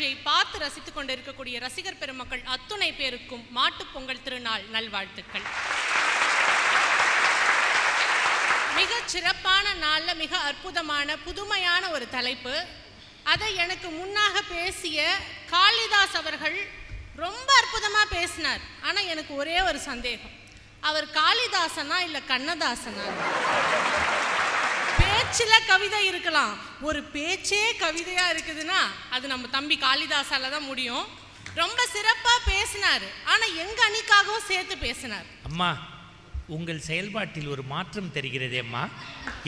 காட்சியை பார்த்து ரசித்துக் கொண்டிருக்கக்கூடிய ரசிகர் பெருமக்கள் அத்துணை பேருக்கும் மாட்டுப் பொங்கல் திருநாள் நல்வாழ்த்துக்கள். மிக சிறப்பான நாள்ல மிக அற்புதமான புதுமையான ஒரு தலைப்பு. அதை எனக்கு முன்னாக பேசிய காளிதாஸ் அவர்கள் ரொம்ப அற்புதமா பேசினார். ஆனா எனக்கு ஒரே ஒரு சந்தேகம். அவர் காளிதாசனா இல்ல கண்ணதாசனா? சில கவிதை இருக்கலாம். ஒரு பேச்சே கவிதையா இருக்குதுன்னா அது நம்ம தம்பி காளிதாசால தான் முடியும். ரொம்ப சிறப்பா பேசினார். ஆனா எங்க அணிக்காகவும் சேர்த்து பேசினார். அம்மா உங்கள் செயல்பாட்டில் ஒரு மாற்றம் தெரிகிறதே அம்மா.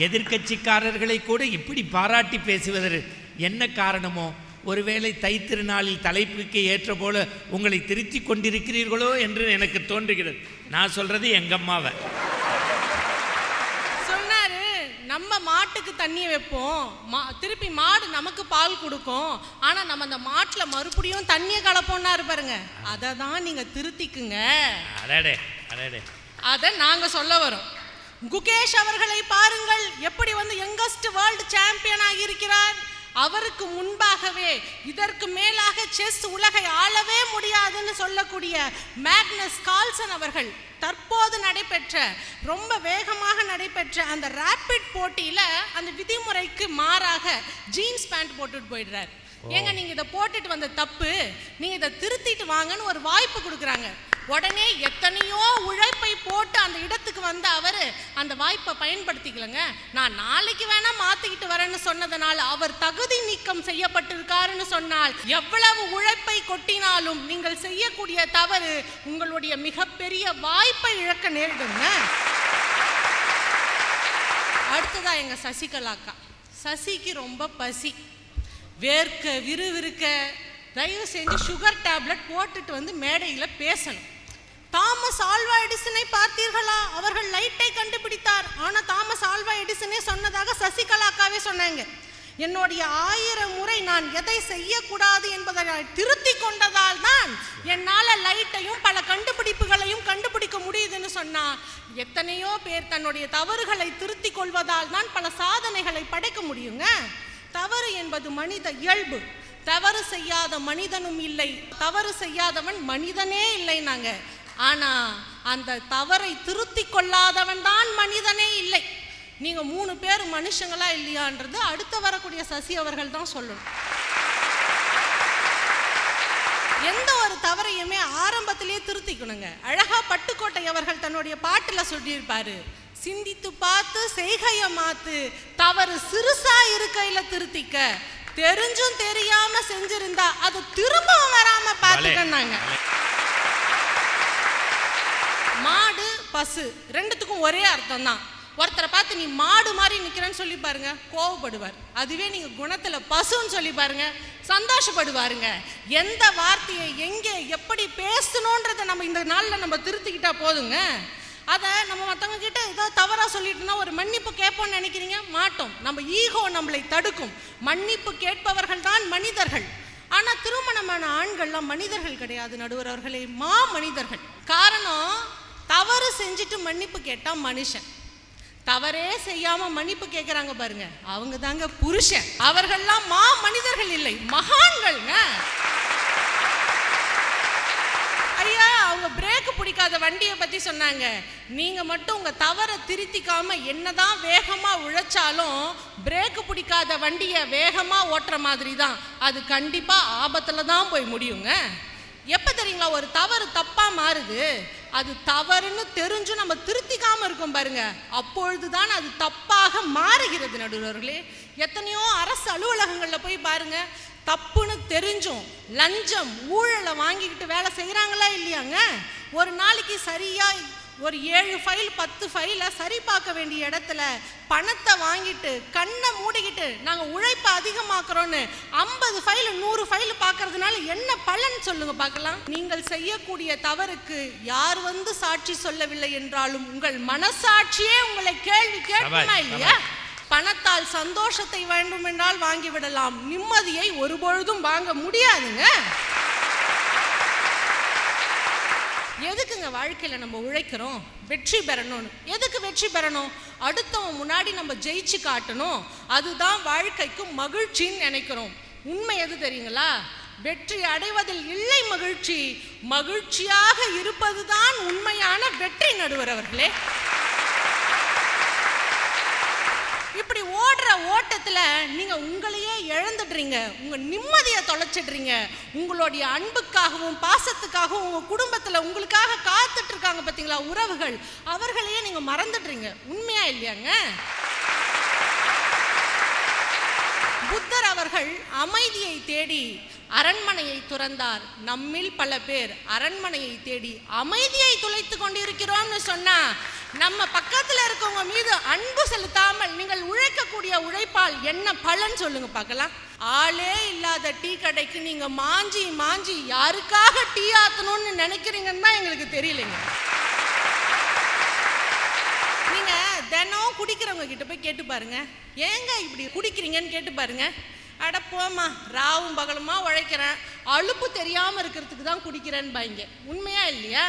எதிர்க்கட்சிக்காரர்களை கூட இப்படி பாராட்டி பேசுவதற்கு என்ன காரணமோ ஒருவேளை தைத்திருநாளில் தலைப்புக்கு ஏற்ற போல உங்களை திருத்தி கொண்டிருக்கிறீர்களோ என்று எனக்கு தோன்றுகிறது. நான் சொல்றது எங்கம்மாவை மாட்டுக்கு தண்ணி வைப்போம். மா திருப்பி மாடு நமக்கு பால் கொடுக்கும். ஆனா நம்ம அந்த மாட்டுல மறுபடியும் தண்ணியை கலப்போம்னாரு பாருங்க. அதை தான் நீங்க திருத்திக்குங்க. அடடே அடடே. அதை நாங்க சொல்ல வரோம். குகேஷ் அவர்களை பாருங்கள். எப்படி வந்து யங்கஸ்ட் வேர்ல்டு சாம்பியனாக இருக்கிறார். அவருக்கு முன்பாகவே இதற்கு மேலாக செஸ் உலகை ஆளவே முடியாதுன்னு சொல்லக்கூடிய மேக்னஸ் கால்சன் அவர்கள் தற்போது நடைபெற்ற ரொம்ப வேகமாக நடைபெற்ற அந்த ரேபிட் போட்டியில் அந்த விதிமுறைக்கு மாறாக ஜீன்ஸ் பேண்ட் போட்டுட்டு போயிடுறாரு. ஏங்க நீங்க இதை போட்டுட்டு வந்த தப்பு நீங்க இதை திருத்திட்டு வாங்கன்னு ஒரு வாய்ப்பு கொடுக்குறாங்க. உடனே எத்தனையோ உழைப்பை போட்டு அந்த இடத்துக்கு வந்த அவர் அந்த வாய்ப்பை பயன்படுத்திக்கலங்க. நான் நாளைக்கு வேணா மாத்திக்கிட்டு வரேன்னு சொன்னதனால அவர் தகுதி நீக்கம் செய்யப்பட்டிருக்காருன்னு சொன்னால் எவ்வளவு உழைப்பை கொட்டினாலும் நீங்கள் செய்யக்கூடிய தவறு உங்களுடைய மிகப்பெரிய வாய்ப்பை இழக்க நேரிடுங்க. அடுத்ததா எங்க சசிகலா அக்கா சசிக்கு ரொம்ப பசி. வேர்க்க விறுவிறுக்க தயவு செஞ்சு சுகர் டேப்லெட் போட்டுட்டு வந்து மேடையில் பேசணும். தாமஸ் ஆல்வா எடிசனை பார்த்தீர்களா? அவர்கள் லைட்டை கண்டுபிடித்தார். ஆனால் தாமஸ் ஆல்வா எடிசனே சொன்னதாக சசிகலா அக்காவே சொன்னாங்க. என்னுடைய ஆயிரம் முறை நான் எதை செய்யக்கூடாது என்பதை நான் திருத்தி கொண்டதால் தான் என்னால் லைட்டையும் பல கண்டுபிடிப்புகளையும் கண்டுபிடிக்க முடியுதுன்னு சொன்னால் எத்தனையோ பேர் தன்னுடைய தவறுகளை திருத்தி கொள்வதால் தான் பல சாதனைகளை படைக்க முடியுங்க? தவறு என்பது மனித இயல்பு. தவறு செய்யாத மனிதனும் இல்லை. தவறு செய்யாதவன் மனிதனே இல்லை நாங்க ஆனா அந்த தவறை திருத்தி கொள்ளாதவன் தான் மனிதனே இல்லை. நீங்க மூணு பேர் மனுஷங்களா இல்லையான்றது அடுத்து வரக்கூடிய சசி அவர்கள் தான் சொல்லணும். எந்த ஒரு தவறையுமே ஆரம்பத்திலேயே திருத்திக்கணுங்க. அழகா பட்டுக்கோட்டை அவர்கள் தன்னுடைய பாட்டுல சொல்லியிருப்பாரு. சிந்தித்து பார்த்து செய்கைய மாத்து தவறு சிறுசா இருக்கையில திருத்திக்க. தெரிஞ்சும் தெரியாம செஞ்சிருந்தா அது திரும்பவும் வராம பார்த்துக்கன்னாங்க. மாடு பசு ரெண்டுத்துக்கும் ஒரே அர்த்தம் தான் ஒருத்தரை பார்த்து நீ மாடு மாதிரி நிக்கிறேன்னு சொல்லி பாருங்க கோவப்படுவார். அதுவே நீங்க குணத்துல பசுன்னு சொல்லி பாருங்க சந்தோஷப்படுவாருங்க. எந்த வார்த்தையை எங்கே எப்படி பேசணுன்றதை நம்ம இந்த நாள்ல நம்ம திருத்திக்கிட்டா போதுங்க. அதை நம்ம மற்றவங்க கிட்ட ஏதோ தவறாக சொல்லிட்டுனா ஒரு மன்னிப்பு கேட்போம்னு நினைக்கிறீங்க? மாட்டோம். நம்ம ஈகோ நம்மளை தடுக்கும். மன்னிப்பு கேட்பவர்கள் தான் மனிதர்கள். ஆனால் திருமணமான ஆண்கள்லாம் மனிதர்கள் கிடையாது நடுவர் அவர்களே. மா மனிதர்கள். காரணம் தவறு செஞ்சுட்டு மன்னிப்பு கேட்டால் மனுஷன். தவறே செய்யாம மன்னிப்பு கேட்குறாங்க பாருங்க. அவங்க தாங்க புருஷன். அவர்கள்லாம் மா மனிதர்கள் இல்லை. மகான்கள்ங்க ஐயா அவங்க பிரேக் வண்டியை பற்றி சொன்னாங்க. நீங்கள் மட்டும் உங்க தவறை திருத்திக்காம என்னதான் வேகமாக உழைச்சாலும் பிரேக்கு பிடிக்காத வண்டியை வேகமாக ஓட்டுற மாதிரி தான் அது கண்டிப்பாக ஆபத்துல தான் போய் முடியுங்க. எப்போ தெரியுங்களா? ஒரு தவறு தப்பாக மாறுது. அது தவறுன்னு தெரிஞ்சும் நம்ம திருத்திக்காமல் இருக்கோம் பாருங்க. அப்பொழுதுதான் அது தப்பாக மாறுகிறது நடுவர்களே எத்தனையோ அரசு அலுவலகங்களில் போய் பாருங்க. தப்புன்னு தெரிஞ்சும் லஞ்சம் ஊழலை வாங்கிக்கிட்டு வேலை செய்கிறாங்களா இல்லையாங்க? ஒரு நாளைக்கு சரியா ஒரு ஏழு ஃபைல் பத்து ஃபைலை சரி பார்க்க வேண்டிய இடத்துல பணத்தை வாங்கிட்டு கண்ணை மூடிக்கிட்டு நாங்கள் உழைப்பை அதிகமாக்குறோன்னு ஐம்பது ஃபைல் நூறு ஃபைல் பார்க்கறதுனால என்ன பலன் சொல்லுங்க பார்க்கலாம்? நீங்கள் செய்யக்கூடிய தவறுக்கு யார் வந்து சாட்சி சொல்லவில்லை என்றாலும் உங்கள் மனசாட்சியே உங்களை கேள்வி கேட்குமா இல்லையா? பணத்தால் சந்தோஷத்தை வேண்டும் என்றால் வாங்கி விடலாம். நிம்மதியை ஒருபொழுதும் வாங்க முடியாதுங்க. எதுக்குங்க வாழ்க்கையில் நம்ம உழைக்கிறோம்? வெற்றி பெறணும்னு. எதுக்கு வெற்றி பெறணும்? அடுத்தவன் முன்னாடி நம்ம ஜெயிச்சு காட்டணும். அதுதான் வாழ்க்கைக்கு மகிழ்ச்சின்னு நினைக்கிறோம். உண்மை எது தெரியுங்களா? வெற்றி அடைவதில் இல்லை மகிழ்ச்சி. மகிழ்ச்சியாக இருப்பதுதான் உண்மையான வெற்றி நடுவர் அவர்களே இப்படி ஓடுற ஓட்டத்தில் நீங்கள் உங்களையே இழந்துடுறீங்க. உங்கள் நிம்மதியை தொலைச்சிடுறீங்க. உங்களுடைய அன்புக்காகவும் பாசத்துக்காகவும் உங்கள் குடும்பத்தில் உங்களுக்காக காத்துட்ருக்காங்க பார்த்தீங்களா உறவுகள்? அவர்களையே நீங்கள் மறந்துடுறீங்க. உண்மையா இல்லையாங்க? புத்தர் அவர்கள் அமைதியை தேடி அரண்மனையை துறந்தார். நம்மில் பல பேர் அரண்மனையை தேடி அமைதியை துளைத்து கொண்டிருக்கிறோம்னு சொன்னா நம்ம பக்கத்தில் இருக்கவங்க மீது அன்பு செலுத்தாமல் நீங்கள் உழைக்கக்கூடிய உழைப்பால் என்ன பலன் சொல்லுங்க பார்க்கலாம். ஆளே இல்லாத டீ கடைக்கு நீங்க மாஞ்சி மாஞ்சி யாருக்காக டீ ஆத்தணும்னு நினைக்கிறீங்கன்னு தான் எங்களுக்கு தெரியலைங்க நீங்க தினம் குடிக்கிறவங்க கிட்ட போய் கேட்டு பாருங்க. ஏங்க இப்படி குடிக்கிறீங்கன்னு கேட்டு பாருங்க. அட போம்மா ராவும் பகலுமா உழைக்கிறேன். அலுப்பு தெரியாம இருக்கிறதுக்கு தான் குடிக்கிறேன்னு பாய்ங்க. உண்மையா இல்லையா?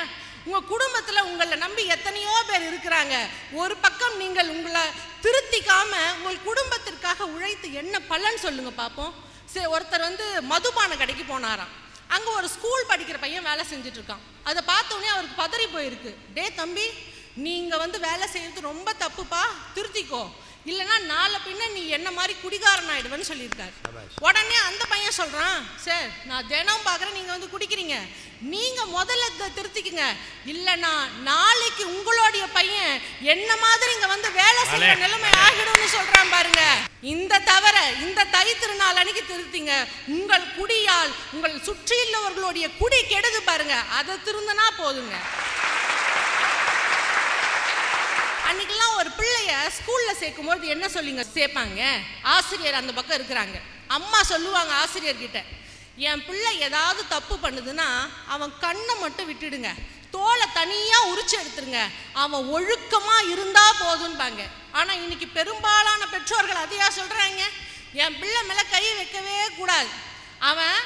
உங்க குடும்பத்துல உங்களை நம்பி எத்தனையோ பேர் இருக்கிறாங்க. ஒரு பக்கம் நீங்கள் உங்களை திருத்திக்காம உங்கள் குடும்பத்திற்காக உழைத்து என்ன பலன் சொல்லுங்க பார்ப்போம் சரி ஒருத்தர் வந்து மதுபான கடைக்கு போனாராம். அங்க ஒரு ஸ்கூல் படிக்கிற பையன் வேலை செஞ்சுட்டு இருக்கான். அதை பார்த்த உடனே அவருக்கு பதறி போயிருக்கு. டே தம்பி நீங்க வந்து வேலை செய்யறது ரொம்ப தப்புப்பா? திருத்திக்கோ. இல்லைன்னா நாளை பின்ன நீ என்ன மாதிரி குடிகாரன் ஆயிடுவேன்னு சொல்லியிருக்காரு. உடனே அந்த பையன் சொல்றான் சார் நான் தினம் பார்க்குறேன் நீங்க வந்து குடிக்கிறீங்க. நீங்க முதல்ல திருத்திக்குங்க. இல்லைன்னா நாளைக்கு உங்களுடைய பையன் என்ன மாதிரி இங்க வந்து வேலை செய்யற அலே. நிலைமை ஆகிடும்னு சொல்றான் பாருங்க. இந்த தவிர இந்த தை திருநாள் அன்னைக்கு திருத்திங்க. உங்கள் குடியால் உங்கள் சுற்றியுள்ளவர்களுடைய குடி கெடுது பாருங்க. அதை திருந்தனா போதுங்க. அன்னைக்கெல்லாம் ஒரு பிள்ளைய ஸ்கூல்ல சேர்க்கும்போது என்ன சொல்லிங்க சேர்ப்பாங்க. ஆசிரியர் அந்த பக்கம் இருக்கிறாங்க. அம்மா சொல்லுவாங்க ஆசிரியர்கிட்ட என் பிள்ளை ஏதாவது தப்பு பண்ணுதுன்னா அவன் கண்ணை மட்டும் விட்டுடுங்க. தோலை தனியா உரிச்சு எடுத்துருங்க. அவன் ஒழுக்கமா இருந்தா போதும்பாங்க. ஆனா இன்னைக்கு பெரும்பாலான பெற்றோர்கள் அதையா சொல்றாங்க? என் பிள்ளை மேல கை வைக்கவே கூடாது. அவன்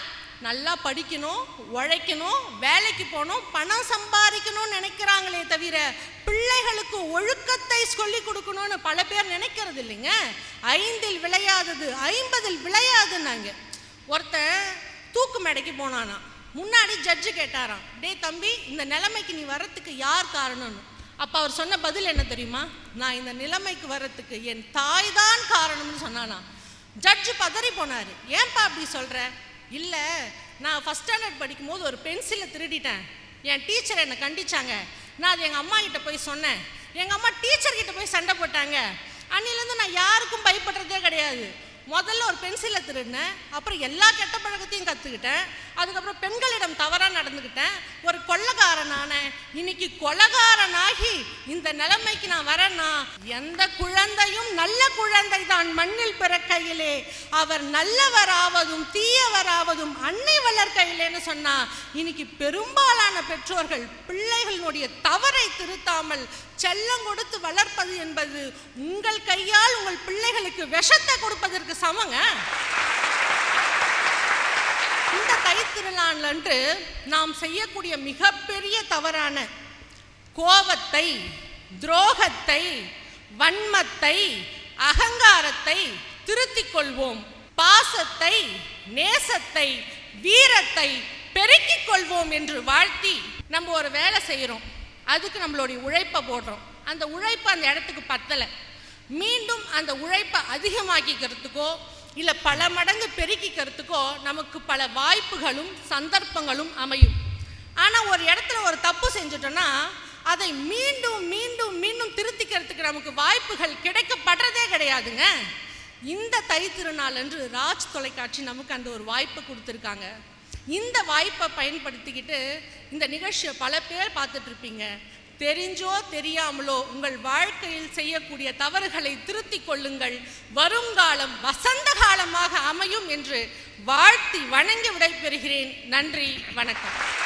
நல்லா படிக்கணும் உழைக்கணும் வேலைக்கு போகணும் பணம் சம்பாதிக்கணும்னு நினைக்கிறாங்களே தவிர பிள்ளைகளுக்கு ஒழுக்கத்தை சொல்லி கொடுக்கணும்னு பல பேர் நினைக்கிறது இல்லைங்க. ஐந்தில் விளையாதது ஐம்பதில் விளையாதுன்னாங்க. ஒருத்தன் தூக்கு மேடைக்கு போனானா. முன்னாடி ஜட்ஜு கேட்டாராம் டே தம்பி இந்த நிலைமைக்கு நீ வரத்துக்கு யார் காரணம்னு? அப்போ அவர் சொன்ன பதில் என்ன தெரியுமா? நான் இந்த நிலைமைக்கு வர்றதுக்கு என் தாய் தான் காரணம்னு சொன்னானா. ஜட்ஜு பதறி போனாரு. ஏன்பா அப்படி சொல்கிற இல்லை நான் ஃபஸ்ட் ஸ்டாண்டர்ட் படிக்கும்போது ஒரு பென்சிலை திருடிட்டேன். என் டீச்சர் என்னை கண்டிச்சாங்க. நான் அது எங்கள் அம்மா கிட்ட போய் சொன்னேன். எங்கள் அம்மா டீச்சர்கிட்ட போய் சண்டை போட்டாங்க. அன்னிலேருந்து நான் யாருக்கும் பயப்படுறதே கிடையாது. முதல்ல ஒரு பென்சிலை திருடினேன் அப்புறம் எல்லா கெட்ட பழக்கத்தையும் கற்றுக்கிட்டேன் அதுக்கப்புறம் பெண்களிடம் தவறாக நடந்துக்கிட்டேன். ஒரு கொள்ளக்காரனான இன்னைக்கு கொலகாரனாகி இந்த நிலைமைக்கு நான் வரேன்னா எந்த குழந்தையும் நல்ல குழந்தை தான் மண்ணில் பிறக்கையிலே. அவர் நல்லவராவதும் தீயவராவதும் அன்னை வளர்க்கையிலேன்னு சொன்னா இன்னைக்கு பெரும்பாலான பெற்றோர்கள் பிள்ளைகளுடைய தவறை திருத்தாமல் செல்லம் கொடுத்து வளர்ப்பது என்பது உங்கள் கையால் உங்கள் பிள்ளைகளுக்கு விஷத்தை கொடுப்பதற்கு சமங்க. இந்த தைத்திருநாளன்று நாம் செய்யக்கூடிய மிகப்பெரிய தவறான கோபத்தை துரோகத்தை வன்மத்தை அகங்காரத்தை திருத்திக் கொள்வோம். பாசத்தை நேசத்தை வீரத்தை பெருக்கிக் கொள்வோம் என்று வாழ்த்தி நம்ம ஒரு வேலை செய்கிறோம் அதுக்கு நம்மளுடைய உழைப்பை போடுறோம். அந்த உழைப்பு அந்த இடத்துக்கு பத்தலை. மீண்டும் அந்த உழைப்பை அதிகமாக்கிக்கிறதுக்கோ இல்லை பல மடங்கு பெருக்கிக்கிறதுக்கோ நமக்கு பல வாய்ப்புகளும் சந்தர்ப்பங்களும் அமையும். ஆனால் ஒரு இடத்துல ஒரு தப்பு செஞ்சுட்டோன்னா அதை மீண்டும் மீண்டும் மீண்டும் திருத்திக்கிறதுக்கு நமக்கு வாய்ப்புகள் கிடைக்கப்படுறதே கிடையாதுங்க. இந்த தை திருநாள் என்று ராஜ் தொலைக்காட்சி நமக்கு அந்த ஒரு வாய்ப்பை கொடுத்துருக்காங்க. இந்த வாய்ப்பை பயன்படுத்திக்கிட்டு இந்த நிகழ்ச்சியை பல பேர் பார்த்துட்ருப்பீங்க தெரிஞ்சோ தெரியாமலோ உங்கள் வாழ்க்கையில் செய்யக்கூடிய தவறுகளை திருத்திக் கொள்ளுங்கள். வருங்காலம் வசந்த காலமாக அமையும் என்று வாழ்த்தி வணங்கி விடைபெறுகிறேன். நன்றி வணக்கம்.